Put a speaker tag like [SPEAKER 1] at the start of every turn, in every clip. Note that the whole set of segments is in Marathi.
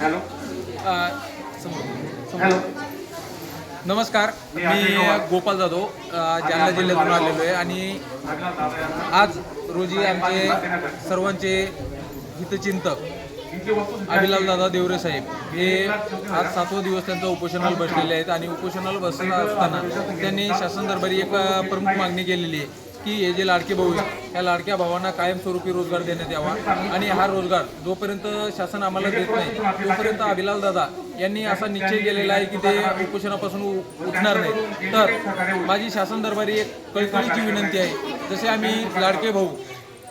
[SPEAKER 1] हॅलो. हॅलो.
[SPEAKER 2] नमस्कार.
[SPEAKER 1] मी.
[SPEAKER 2] गोपाल जाधव जालना जिल्ह्यातून आलेलो आहे आणि आज रोजी आमचे सर्वांचे हितचिंतक अभिलाल दादा देवरे साहेब हे आज सातवा दिवस त्यांचं उपोषणाला बसलेले आहेत आणि उपोषणाला बसत असताना त्यांनी शासन दरबारी एक प्रमुख मागणी केलेली आहे. की हे जे लाडके भाऊ आहेत या लाडक्या भावांना कायमस्वरूपी रोजगार देण्यात यावा. आणि हा रोजगार जोपर्यंत शासन आम्हाला देत नाही तोपर्यंत अभिलाल दादा यांनी असा निश्चय केलेला आहे की ते उपोषणापासून उ- उठणार नाही. तर माझी शासन दरबारी एक कळकळीची विनंती आहे. जसे आम्ही लाडके भाऊ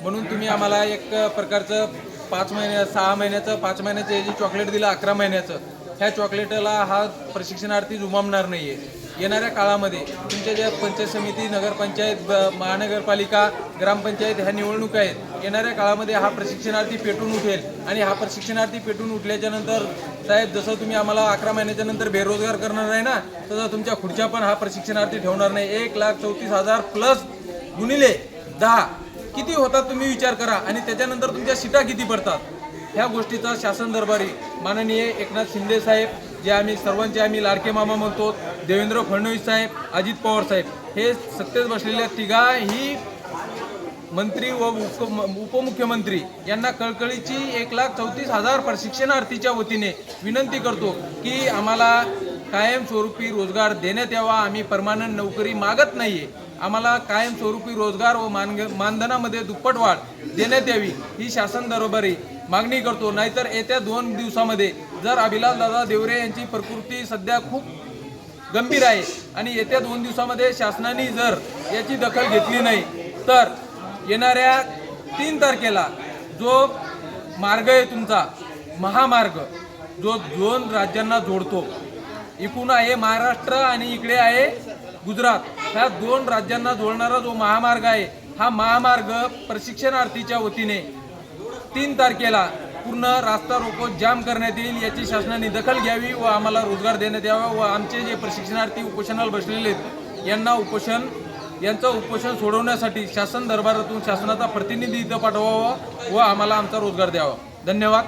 [SPEAKER 2] म्हणून तुम्ही आम्हाला एक प्रकारचं पाच महिन्या सहा महिन्याचं पाच महिन्याचं हे जे चॉकलेट दिलं अकरा महिन्याचं ह्या चॉकलेटला हा प्रशिक्षणार्थी जुमामणार नाही आहे येणाऱ्या काळामध्ये तुमच्या ज्या पंचायत समिती नगरपंचायत ब- महानगरपालिका ग्रामपंचायत ह्या निवडणुका आहेत. येणाऱ्या काळामध्ये हा प्रशिक्षणार्थी पेटून उठेल. आणि हा प्रशिक्षणार्थी पेटून उठल्याच्या नंतर साहेब जसं तुम्ही आम्हाला अकरा महिन्याच्या नंतर बेरोजगार करणार आहे ना तसं तुमच्या खुर्च्या पण हा प्रशिक्षणार्थी ठेवणार नाही. एक लाख चौतीस हजार प्लस गुणिले दहा. किती होतात तुम्ही विचार करा. आणि त्याच्यानंतर तुमच्या सीटा किती पडतात? ह्या गोष्टीचा शासन दरबारी माननीय एकनाथ शिंदे साहेब जे आम्ही सर्वांचे आम्ही लाडके मामा म्हणतो देवेंद्र फडणवीस साहेब अजित पवार साहेब हे सत्तेत बसलेल्या तिघाही मंत्री व उप उपमुख्यमंत्री यांना कळकळीची एक लाख चौतीस हजार प्रशिक्षणार्थीच्या वतीने विनंती करतो की आम्हाला कायमस्वरूपी रोजगार देण्यात यावा. आम्ही परमानंट नोकरी मागत नाही आहे आम्हाला कायमस्वरूपी रोजगार व मानग मानधनामध्ये दुप्पट वाढ देण्यात यावी ही शासन दरबारी मागणी करतो. नाहीतर येत्या दोन दिवसामध्ये जर अभिलाल दादा देवरे यांची प्रकृती सध्या खूप गंभीर आहे आणि येत्या दोन दिवसामध्ये शासनाने जर याची दखल घेतली नाही तर येणाऱ्या तीन तारखेला जो मार्ग आहे तुमचा महामार्ग जो दोन राज्यांना जोडतो. इकडून आहे महाराष्ट्र आणि इकडे आहे गुजरात ह्या दोन राज्यांना जोडणारा जो महामार्ग आहे हा महामार्ग प्रशिक्षणार्थीच्या वतीने तीन तारखेला पूर्ण रास्ता रोको जाम करण्यात येईल याची शासनाने दखल घ्यावी व आम्हाला रोजगार देण्यात यावा व आमचे जे प्रशिक्षणार्थी उपोषणाला बसलेले आहेत यांना उपोषण यांचं उपोषण सोडवण्यासाठी शासन दरबारातून शासनाचा प्रतिनिधी इथं पाठवावा व आम्हाला आमचा रोजगार द्यावा. धन्यवाद.